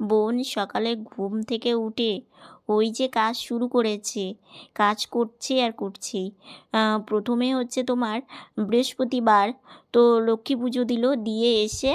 বোন সকালে ঘুম থেকে উঠে ওই যে কাজ শুরু করেছে, কাজ করছে আর করছে প্রথমে হচ্ছে তোমার বৃহস্পতিবার তো লক্ষ্মী পুজো দিল, দিয়ে এসে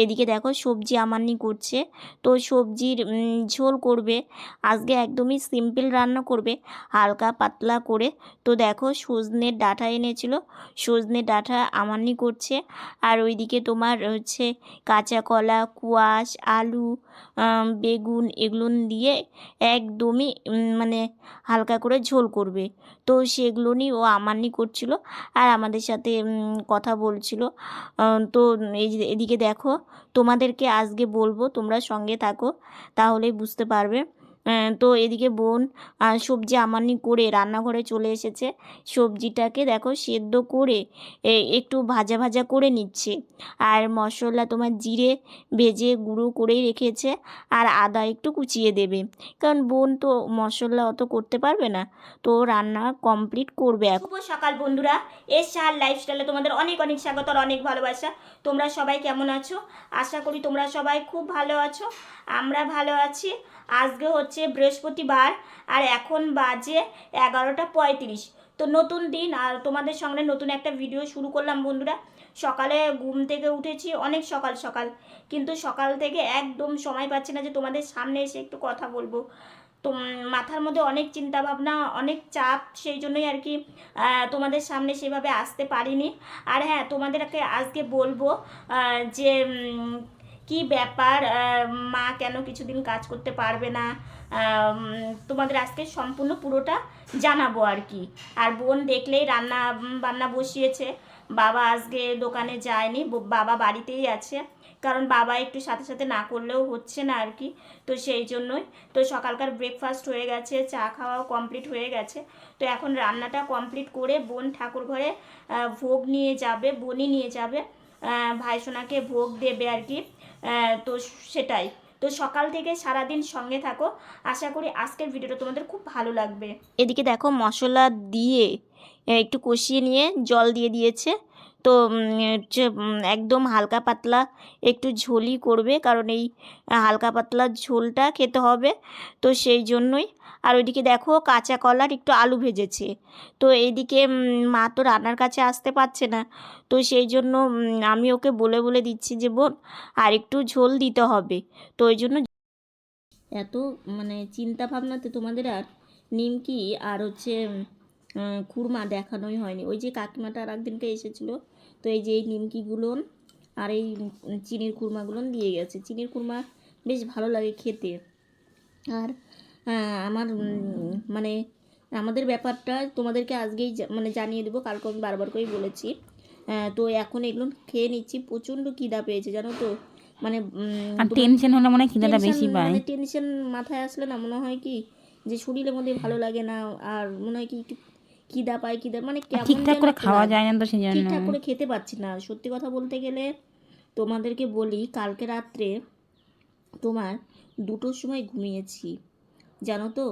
এদিকে দেখো সবজি আমান্নি করছে। তো সবজির ঝোল করবে। আজকে একদমই সিম্পল রান্না করবে, হালকা পাতলা করে। তো দেখো সজনের ডাঁটা এনেছিল, সজনের ডাঁটা আমান্নি করছে। আর ওইদিকে তোমার হচ্ছে কাঁচা কলা, কুয়াশ, আলু বেগুন এগুলো দিয়ে একদমই মানে হালকা করে ঝোল করবে। তো সেগুলো নিয়ে ও আমান্নি করছিল। আর আমাদের সাথে কথা বলছিল। তো এদিকে দেখো তোমাদেরকে আজকে বলব তোমরা সঙ্গে থাকো তাহলেই বুঝতে পারবে। তো এদিকে বোন সবজি আমানি করে রান্নাঘরে চলে এসেছে। সবজিটাকে দেখো সেদ্ধ করে একটু ভাজা ভাজা করে নিচ্ছে। আর মশলা তোমার জিরে ভেজে গুঁড়ো করেই রেখেছে আর আদা একটু কুচিয়ে দেবে। কারণ বোন তো মশলা অত করতে পারবে না, তো রান্না কমপ্লিট করবে শুভ সকাল বন্ধুরা এস সার লাইফস্টাইলে তোমাদের অনেক অনেক স্বাগত আর অনেক ভালোবাসা। তোমরা সবাই কেমন আছো? আশা করি তোমরা সবাই খুব ভালো আছো, আমরা ভালো আছি। আজকে হচ্ছে বৃহস্পতিবার আর এখন বাজে এগারোটা পঁয়ত্রিশ। তো নতুন দিন আর তোমাদের সঙ্গে নতুন একটা ভিডিও শুরু করলাম বন্ধুরা। সকালে ঘুম থেকে উঠেছি, অনেক সকাল সকাল। কিন্তু সকাল থেকে একদম সময় পাচ্ছি না যে তোমাদের সামনে এসে একটু কথা বলব। তো মাথার মধ্যে অনেক চিন্তা ভাবনা অনেক চাপ, সেই জন্যই আর কি তোমাদের সামনে সেভাবে আসতে পারিনি। আর হ্যাঁ তোমাদেরকে আজকে বলব যে কি ব্যাপার? মা কেন কিছুদিন কাজ করতে পারবে না? তোমাদের আজকে সম্পূর্ণ পুরোটা জানাব আর কি। আর বোন দেখলেই রান্না বান্না বসিয়েছে। বাবা আজকে দোকানে যায়নি বাবা বাড়িতেই আছে। কারণ বাবা একটু সাথে সাথে না করলেও হচ্ছে না আর কি। তো সেই জন্যই তো সকালকার ব্রেকফাস্ট হয়ে গেছে, চা খাওয়াও কমপ্লিট হয়ে গেছে। তো এখন রান্নাটা কমপ্লিট করে বোন ঠাকুর ঘরে ভোগ নিয়ে যাবে বোনই নিয়ে যাবে। ভাইসোনাকে ভোগ দেবে আর কি। তো সেটাই। তো সকাল থেকে সারাদিন সঙ্গে থাকো। আশা করি আজকের ভিডিওটা তোমাদের খুব ভালো লাগবে। এদিকে দেখো মশলা দিয়ে একটু কষিয়ে নিয়ে জল দিয়ে দিয়েছে। তো হচ্ছে, একদম হালকা পাতলা একটু ঝোলই করবে। কারণ এই হালকা পাতলা ঝোলটা খেতে হবে। তো সেই জন্যই। আর ওইদিকে দেখো কাঁচা কলার একটু আলু ভেজেছে। তো এইদিকে মা তো রান্নার কাছে আসতে পারছে না। তো সেই জন্য আমি ওকে বলে বলে দিচ্ছি যে বোন আর একটু ঝোল দিতে হবে। তো ওই জন্য এত মানে চিন্তা ভাবনাতে তোমাদের আর নিমকি আর হচ্ছে খুরমা দেখানোই হয়নি। ওই যে কাকিমাটা আর একদিনকে এসেছিল তো এই যে এই নিমকিগুলো আর এই চিনির খুরমাগুলো দিয়ে গেছে। চিনির খুরমা বেশ ভালো লাগে খেতে। আর আমার মানে আমাদের ব্যাপারটা তোমাদেরকে আজকেই মানে জানিয়ে দেবো কালকে আমি বারবার করেই বলেছি। তো এখন এগুলো খেয়ে নিচ্ছি প্রচণ্ড খিদা পেয়েছে জানো তো? মানে আর টেনশন হলে মনে হয় খিদাটা বেশি পায়। মানে টেনশন মাথায় আসলে না মনে হয় কি যে শরীরের মধ্যে ভালো লাগে না আর মনে হয় কি একটু খিদা পায় খিদা মানে ঠিকঠাক করে খাওয়া যায় না তো সেই জন্য ঠিকঠাক করে খেতে পাচ্ছি না। সত্যি কথা বলতে গেলে তোমাদেরকে বলি কালকে রাত্রে তোমার দুটোর সময় ঘুমিয়েছি জানো তো?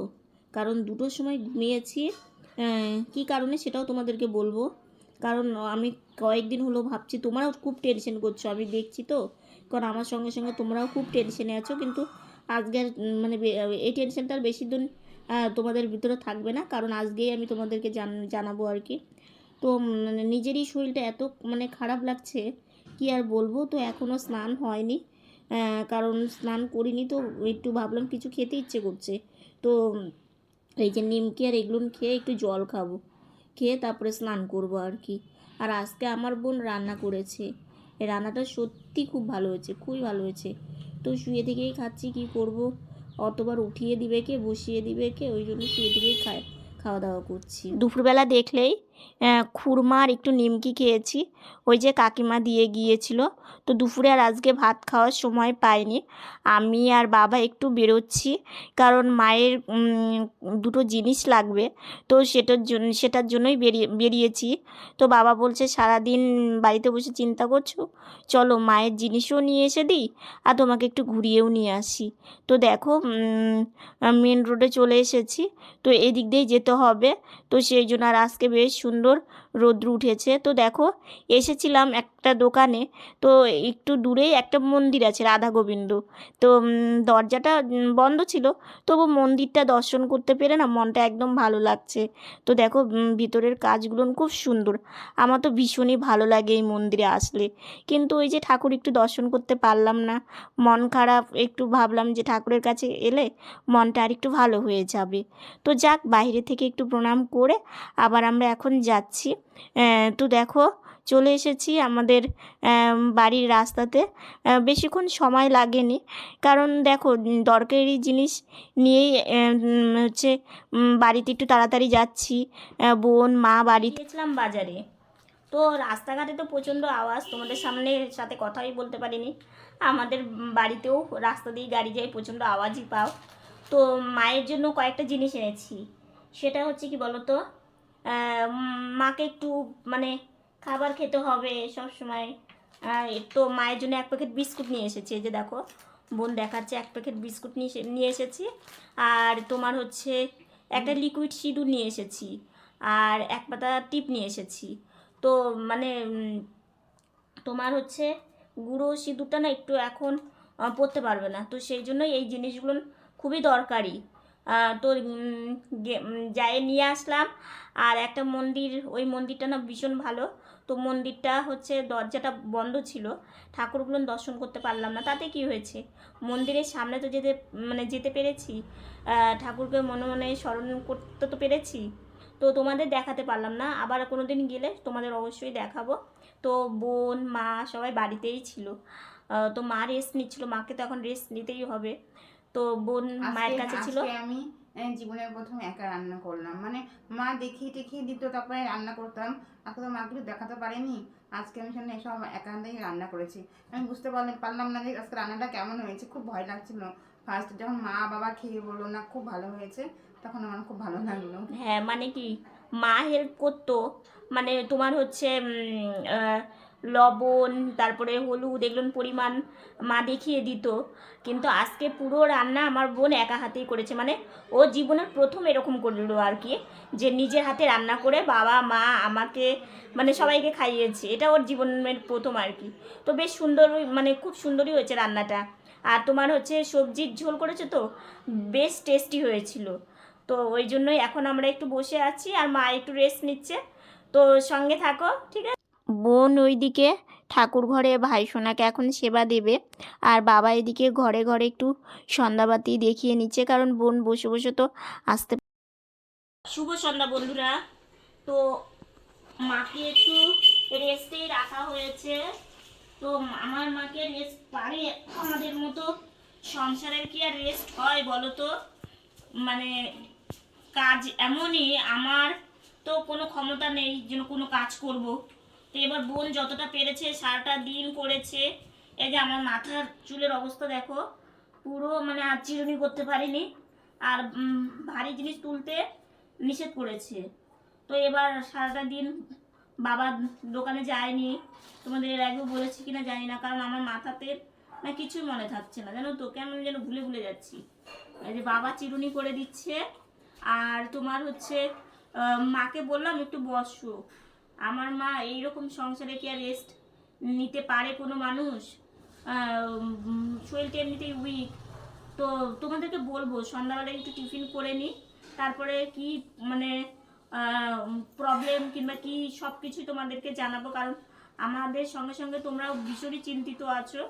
কারণ দুটোর সময় ঘুমিয়েছি কি কারণে সেটাও তোমাদেরকে বলব। কারণ আমি কয়েকদিন হলো ভাবছি তোমরাও খুব টেনশন করছ আমি দেখছি তো। কারণ আমার সঙ্গে সঙ্গে তোমরাও খুব টেনশনে আছো কিন্তু আজকের মানে এই টেনশনটা আর বেশি দিন তোমাদের ভিতরে থাকবে না। কারণ আজকেই আমি তোমাদেরকে জান, জানাব আর কি। তো মানে নিজেরই শরীরটা এত মানে খারাপ লাগছে, কি আর বলব? তো এখনও স্নান হয়নি। কারণ স্নান করিনি তো, একটু ভাবলাম কিছু খেতে ইচ্ছে করছে। তো, এই যে নিমকি আর এগুলো খেয়ে একটু জল খাব। খেয়ে তারপরে স্নান করব আর কি। আর আজকে আমার বোন রান্না করেছে। রান্নাটা সত্যি খুব ভালো হয়েছে, খুবই ভালো হয়েছে। তো শুয়ে থেকেই খাচ্ছি, কি করব? অতবার উঠিয়ে দিবে কে, বসিয়ে দিবে কে, ওই জন্য শুয়ে থেকেই খায়, খাওয়া দাওয়া করছি। দুপুরবেলা দেখলেই খুরমা আর একটু নিমকি খেয়েছি। ওই যে কাকিমা দিয়ে গিয়েছিল। তো দুপুরে আর আজকে ভাত খাওয়ার সময় পাইনি। আমি আর বাবা একটু বেরোচ্ছি। কারণ মায়ের দুটো জিনিস লাগবে। তো সেটার জন্য সেটার জন্যই বেরিয়ে, বেরিয়েছি। তো বাবা বলছে, সারাদিন বাড়িতে বসে চিন্তা করছ? চলো মায়ের জিনিসও নিয়ে এসে দিই আর তোমাকে একটু ঘুরিয়েও নিয়ে আসি। তো দেখো মেন রোডে চলে এসেছি। তো এদিক দিয়েই যেতে হবে। তো সেই জন্য আর আজকে বেশ সুন্দর রোদ্র উঠেছে। তো দেখো, এসেছিলাম একটা দোকানে। তো একটু দূরেই একটা মন্দির আছে, রাধা গোবিন্দ। তো দরজাটা বন্ধ ছিল। তবু মন্দিরটা দর্শন করতে পেরে না মনটা একদম ভালো লাগছে। তো দেখো ভিতরের কাজগুলো খুব সুন্দর। আমার তো ভীষণই ভালো লাগে এই মন্দিরে আসলে। কিন্তু ওই যে ঠাকুর একটু দর্শন করতে পারলাম না। মন খারাপ, একটু ভাবলাম যে ঠাকুরের কাছে এলে মনটা আর একটু ভালো হয়ে যাবে। তো যাক, বাইরে থেকে একটু প্রণাম করে আবার আমরা এখন যাচ্ছি। তো দেখো চলে এসেছি আমাদের বাড়ির রাস্তাতে। বেশিক্ষণ সময় লাগেনি। কারণ দেখো দরকারি জিনিস নিয়েই হচ্ছে বাড়িতে একটু তাড়াতাড়ি যাচ্ছি। বোন মা বাড়ি গেছিলাম বাজারে। তো রাস্তাঘাটে তো প্রচণ্ড আওয়াজ তোমাদের সামনে সাথে কথাই বলতে পারিনি। আমাদের বাড়িতেও রাস্তা দিয়ে গাড়ি যায় প্রচণ্ড আওয়াজই পাও। তো মায়ের জন্য কয়েকটা জিনিস এনেছি। সেটা হচ্ছে কি বলো তো আহ, উম, মাকে একটু মানে খাবার খেতে হবে সব সময়। তো মায়ের জন্য এক প্যাকেট বিস্কুট নিয়ে এসেছি যে দেখো, বোন দেখাচ্ছে এক প্যাকেট বিস্কুট নিয়ে এসেছি। আর তোমার হচ্ছে একটা লিকুইড সিঁদুর নিয়ে এসেছি, আর এক পাতা টিপ নিয়ে এসেছি। তো মানে তোমার হচ্ছে গুঁড়ো সিঁদুরটা না একটু এখন পরতে পারবে না। তো সেই জন্যই এই জিনিসগুলো খুবই দরকারি। তো যাই নিয়ে আসলাম। আর একটা মন্দির, ওই মন্দিরটা না ভীষণ ভালো। তো মন্দিরটা হচ্ছে দরজাটা বন্ধ ছিল। ঠাকুরগুলো দর্শন করতে পারলাম না। তাতে কি হয়েছে? মন্দিরের সামনে তো যেতে মানে যেতে পেরেছি। ঠাকুরকে মনে মনে স্মরণ করতে তো পেরেছি। তো তোমাদের দেখাতে পারলাম না। আবার কোনো দিন গেলে তোমাদের অবশ্যই দেখাবো। তো বোন, মা সবাই বাড়িতেই ছিল। তো মা রেস্ট নিচ্ছিল। মাকে তো এখন রেস্ট নিতেই হবে। তো বোন মায়ের কাছে ছিল? আমি জীবনের প্রথম একা রান্না করলাম। মানে মা দেখিয়ে টেখিয়ে দিত তারপরে রান্না করতাম। আজকে তো একটু দেখাতে পারিনি। আজকে আমি সেখানে এসব একান্তেই রান্না করেছি। আমি বুঝতে পারলাম পারলাম না যে আজকে রান্নাটা কেমন হয়েছে। খুব ভয় লাগছিল। ফার্স্ট যখন মা বাবা খেয়ে বলল না খুব ভালো হয়েছে তখন আমার খুব ভালো লাগল। হ্যাঁ মানে কি? মা হেল্প করতো। মানে তোমার হচ্ছে লবণ, তারপরে হলুদ, এগুলোর পরিমাণ মা দেখিয়ে দিত। কিন্তু আজকে পুরো রান্না আমার বোন একা হাতেই করেছে। মানে ও জীবনের প্রথম এরকম করল আর কি, যে নিজের হাতে রান্না করে বাবা, মা আমাকে মানে সবাইকে খাইয়েছে। এটা ওর জীবনের প্রথম আর কি। তো বেশ সুন্দর মানে খুব সুন্দরই হয়েছে রান্নাটা। আর তোমার হচ্ছে সবজির ঝোল করেছে তো? বেশ টেস্টি হয়েছিল। তো ওই জন্যই এখন আমরা একটু বসে আছি আর মা একটু রেস্ট নিচ্ছে। তো সঙ্গে থাকো, ঠিক আছে? বোন ওইদিকে ঠাকুর ঘরে, ভাই সোনাকে এখন সেবা দেবে। আর বাবা এদিকে ঘরে ঘরে একটু সন্ধ্যাবাতি দেখিয়ে নিচ্ছে, কারণ বোন বসে বসে তো আসতে শুভ সন্ধ্যা বন্ধুরা। তো মাকে একটু রেস্টেই রাখা হয়েছে। তো আমার মাকে রেস্ট পারে আমাদের মতো সংসারের কি আর রেস্ট হয় বলো তো? মানে কাজ এমনই, আমার তো কোনো ক্ষমতা নেই যেন কোনো কাজ করব। তো এবার বোন যতটা পেরেছে, সারাটা দিন করেছে। এই যে আমার মাথার চুলের অবস্থা দেখো, পুরো মানে আর চিরুনি করতে পারিনি। আর ভারী জিনিস তুলতে নিষেধ করেছে। তো এবার সারাটা দিন বাবা দোকানে যায়নি। তোমাদের এর আগেও বলেছি কিনা জানি না, কারণ আমার মাথাতে না কিছুই মনে থাকছে না। জানো তো, কেমন যেন ভুলে ভুলে যাচ্ছি। এই যে বাবা চিরুনি করে দিচ্ছে, আর তোমার হচ্ছে মাকে বললাম একটু বসো। আমার মা এইরকম সংসারে কি আর রেস্ট নিতে পারে কোনো মানুষ? শরীরটা এমনিতেই উইক তো তোমাদেরকে বলব সন্ধ্যাবেলায় একটু টিফিন করে নিই তারপরে কি মানে প্রবলেম কিংবা কি সব কিছুই তোমাদেরকে জানাব। কারণ আমাদের সঙ্গে সঙ্গে তোমরাও ভীষণই চিন্তিত আছো।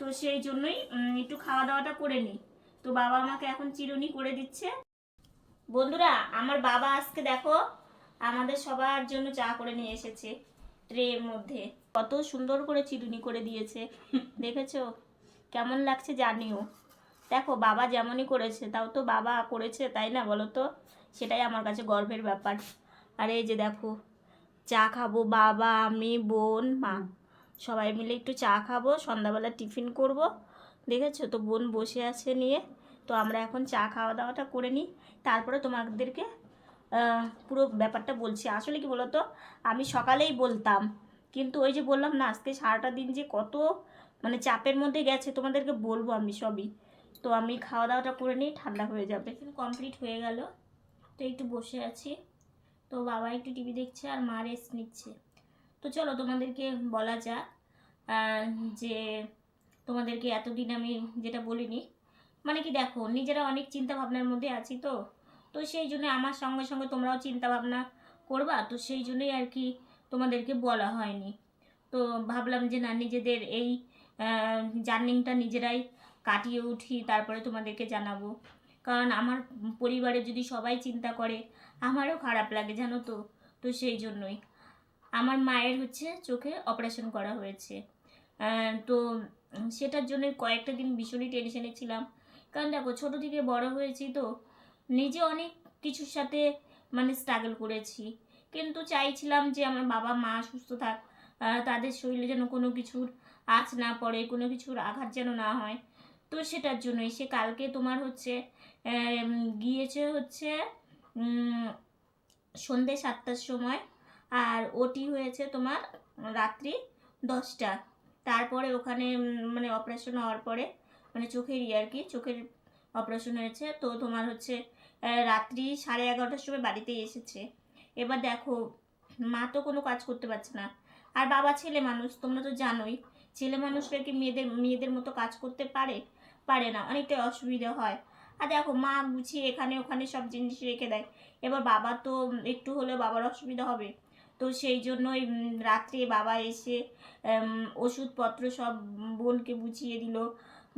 তো সেই জন্যই একটু খাওয়া দাওয়াটা করে নিই তো বাবা আমাকে এখন চিরুনি করে দিচ্ছে। বন্ধুরা, আমার বাবা আজকে দেখো আমাদের সবার জন্য চা করে নিয়ে এসেছে ট্রের মধ্যে। কত সুন্দর করে চিরুনি করে দিয়েছে। দেখেছ? কেমন লাগছে জানিও। দেখো, বাবা যেমনই করেছে, তাও তো বাবা করেছে, তাই না বলো তো সেটাই আমার কাছে গর্বের ব্যাপার। আর এই যে দেখো, চা খাব বাবা, আমি, বোন, মা। সবাই মিলে একটু চা খাব, সন্ধ্যাবেলা টিফিন করব। দেখেছ? তো বোন বসে আছে নিয়ে। তো আমরা এখন চা খাওয়া দাওয়াটা করে নিই। তারপরে তোমাদেরকে পুরো ব্যাপারটা বলছি। আসলে কি বলতো? আমি সকালেই বলতাম। কিন্তু ওই যে বললাম না, আজকে সারাটা দিন যে কত মানে চাপের মধ্যে গেছে, তোমাদেরকে বলব আমি সবই। তো আমি খাওয়া দাওয়াটা করে নিই, ঠান্ডা হয়ে যাবে। কমপ্লিট হয়ে গেল। তো একটু বসে আছি। তো বাবা একটু টিভি দেখছে আর মা রেস্ট নিচ্ছে। তো চলো তোমাদেরকে বলা যাক যে তোমাদেরকে এতদিন আমি যেটা বলিনি। মানে কি দেখো, নিজেরা অনেক চিন্তা ভাবনার মধ্যে আছি তো। তো সেই জন্য আমার সঙ্গে সঙ্গে তোমরাও চিন্তা ভাবনা করবা। তো সেই জন্যই আর কি তোমাদেরকে বলা হয়নি। তো ভাবলাম যে না, নিজেদের এই জার্নিংটা নিজেরাই কাটিয়ে উঠি, তারপরে তোমাদেরকে জানাব। কারণ আমার পরিবারে যদি সবাই চিন্তা করে, আমারও খারাপ লাগে, জানো তো? তো সেই জন্যই। আমার মায়ের হচ্ছে চোখে অপারেশন করা হয়েছে। তো সেটার জন্য কয়েকটা দিন ভীষণই টেনশনে ছিলাম। কারণ দেখো, ছোটো থেকে বড় হয়েছি তো নিজে অনেক কিছুর সাথে মানে স্ট্রাগল করেছি। কিন্তু চাইছিলাম যে আমার বাবা মা সুস্থ থাক তাদের শরীরে যেন কোনো কিছুর আঁচ না পড়ে কোনো কিছুর আঘাত যেন না হয়। তো সেটার জন্যই সে কালকে তোমার হচ্ছে গিয়েছে হচ্ছে উম, সন্ধে সাতটার সময়। আর ওটি হয়েছে তোমার রাত্রি দশটা। তারপরে ওখানে মানে অপারেশন হওয়ার পরে মানে চোখেরই আর কি চোখের অপারেশন হয়েছে। তো তোমার হচ্ছে রাত্রি সাড়ে এগারোটার সময় বাড়িতে এসেছে। এবার দেখো, মা তো কোনো কাজ করতে পারছে না। আর বাবা ছেলে মানুষ, তোমরা তো জানোই, ছেলে মানুষরা কি মেয়েদের মেয়েদের মতো কাজ করতে পারে? পারে না, অনেকটাই অসুবিধা হয়। আর দেখো, মা গুছিয়ে এখানে ওখানে সব জিনিস রেখে দেয়। এবার বাবা তো একটু হলেও বাবার অসুবিধা হবে। তো সেই জন্যই রাত্রে বাবা এসে ওষুধপত্র সব বোনকে বুঝিয়ে দিল।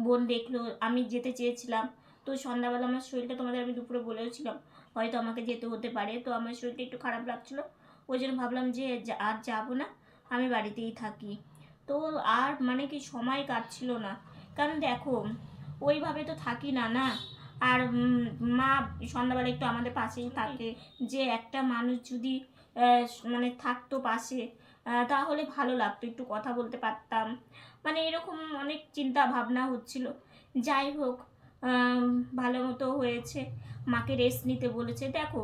বোন দেখল, আমি যেতে চেয়েছিলাম। তো সন্ধ্যাবেলা আমার শরীরটা তোমাদের আমি দুপুরে বলেওছিলাম হয়তো আমাকে যেতে হতে পারে। তো আমার শরীরটা একটু খারাপ লাগছিল ওই জন্য ভাবলাম যে আর যাব না আমি বাড়িতেই থাকি। তো আর মানে কি সময় কাটছিল না। কারণ দেখো ওইভাবে তো থাকি না না? আর মা সন্ধ্যাবেলা একটু আমাদের পাশেই থাকে যে একটা মানুষ যদি মানে থাকতো পাশে তাহলে ভালো লাগতো একটু কথা বলতে পারতাম। মানে এরকম অনেক চিন্তা ভাবনা হচ্ছিল। যাই হোক ভালো মতো হয়েছে। মাকে রেস্ট নিতে বলেছে। দেখো,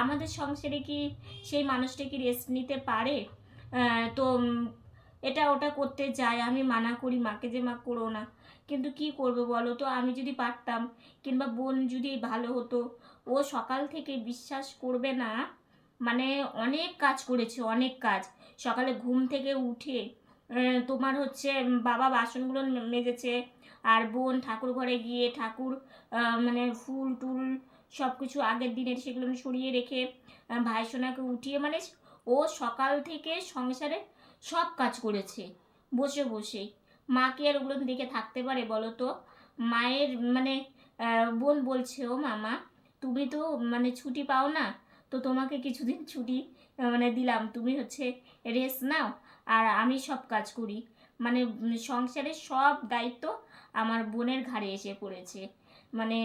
আমাদের সংসারে কি সেই মানুষটা কি রেস্ট নিতে পারে? তো এটা ওটা করতে যায়। আমি মানা করি, মাকে যে মা করো না। কিন্তু কি করব বলো তো? আমি যদি পারতাম, কিংবা বোন যদি ভালো হতো, ও সকাল থেকে বিশ্বাস করবে না মানে অনেক কাজ করেছে, অনেক কাজ। সকালে ঘুম থেকে উঠে তোমার হচ্ছে বাবা বাসনগুলো মেজেছে আর বোন ঠাকুর ঘরে গিয়ে ঠাকুর মানে ফুল টুল সব কিছু আগের দিনের সেগুলো সরিয়ে রেখে আহ, ভাইসোনাকে উঠিয়ে মানে ও সকাল থেকে সংসারে সব কাজ করেছে বসে বসে। মা কি আর ওগুলো দেখে থাকতে পারে বলো তো? মায়ের মানে বোন বলছে ও মামা তুমি তো মানে ছুটি পাও না তো তোমাকে কিছুদিন ছুটি মানে দিলাম তুমি হচ্ছে রেস্ট নাও আর আমি সব কাজ করি। মানে সংসারের সব দায়িত্ব আমার বোনের ঘাড়ে এসে পড়েছে। মানে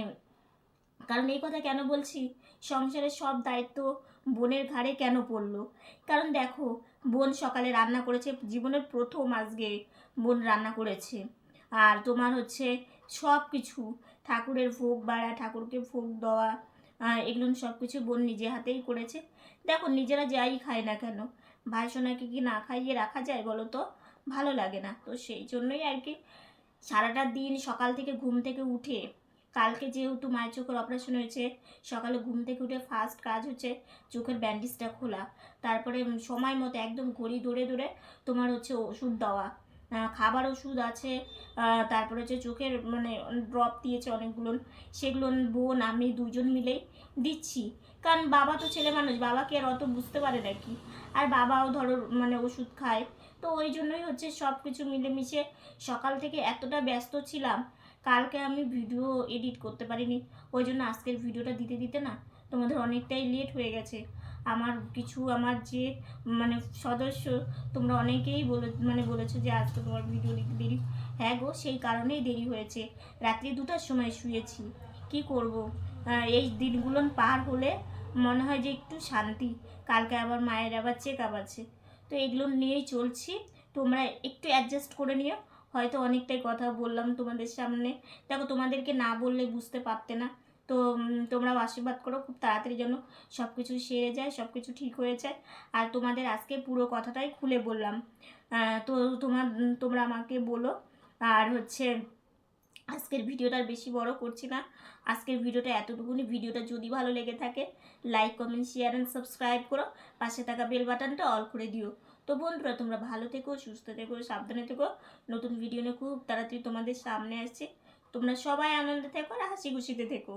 কারণ এই কথা কেন বলছি? সংসারের সব দায়িত্ব বোনের ঘাড়ে কেন পড়ল? কারণ দেখো, বোন সকালে রান্না করেছে, জীবনের প্রথম আজকে বোন রান্না করেছে। আর তোমার হচ্ছে সব কিছু, ঠাকুরের ভোগ বাড়া, ঠাকুরকে ভোগ দেওয়া এগুলো সব কিছু বোন নিজে হাতেই করেছে। দেখো, নিজেরা যাই খায় না কেন? ভাই সোনাকে কি না খাইয়ে রাখা যায় বলো তো? ভালো লাগে না। তো সেই জন্যই আর কি সারাটা দিন সকাল থেকে ঘুম থেকে উঠে, কালকে যেহেতু মায়ের চোখের অপারেশন হয়েছে, সকালে ঘুম থেকে উঠে ফার্স্ট কাজ হচ্ছে চোখের ব্যান্ডেজটা খোলা। তারপরে সময় মতো একদম ঘড়ি ধরে ধরে তোমার হচ্ছে ওষুধ দেওয়া। খাবার ওষুধ আছে তারপরে হচ্ছে চোখের মানে ড্রপ দিয়েছে অনেকগুলো। সেগুলো বোন আমি দুজন মিলেই দিচ্ছি। কারণ বাবা তো ছেলে মানুষ বাবা কি আর অত বুঝতে পারে নাকি আর বাবাও ধরো মানে ওষুধ খায়। তো ওই জন্যই হচ্ছে সব কিছু মিলেমিশে সকাল থেকে এতটা ব্যস্ত ছিলাম, কালকে আমি ভিডিও এডিট করতে পারিনি। ওই জন্য আজকের ভিডিওটা দিতে দিতে না তোমাদের অনেকটাই লেট হয়ে গেছে। আমার কিছু আমার যে মানে সদস্য তোমরা অনেকেই বলে মানে বলেছ যে আজকে তোমার ভিডিও দিতে দেরি। হ্যাঁ গো, সেই কারণেই দেরি হয়েছে। রাত্রি দুটার সময় শুয়েছি। কি করব? এই দিনগুলো পার হলে মনে হয় যে একটু শান্তি। কালকে আবার মায়ের আবার চেক আপ আছে। তো এগুলো নিয়েই চলছি। তোমরা একটু অ্যাডজাস্ট করে নিও। হয়তো অনেকটাই কথা বললাম তোমাদের সামনে। দেখো, তোমাদেরকে না বললে বুঝতে পারতে না। তো তোমরাও আশীর্বাদ করো। খুব তাড়াতাড়ি যেন সব কিছু সেরে যায় সব কিছু ঠিক হয়ে যায়। আর তোমাদের আজকে পুরো কথাটাই খুলে বললাম। তো তোমার, তোমরা আমাকে বলো। আর হচ্ছে আজকের ভিডিওটা বেশি বড় করছি না। আজকের ভিডিওটা এতটুকুনি। ভিডিওটা যদি ভালো লেগে থাকে like comment share and subscribe করো। পাশে থাকা বেল বাটনটা অল করে দিও। তো বন্ধুরা, তোমরা ভালো থেকো, সুস্থ থেকো, সাবধানে থেকো। নতুন ভিডিও নিয়ে খুব তাড়াতাড়ি তোমাদের সামনে আসছে। তোমরা সবাই আনন্দে থেকো আর হাসি খুশিতে থেকো।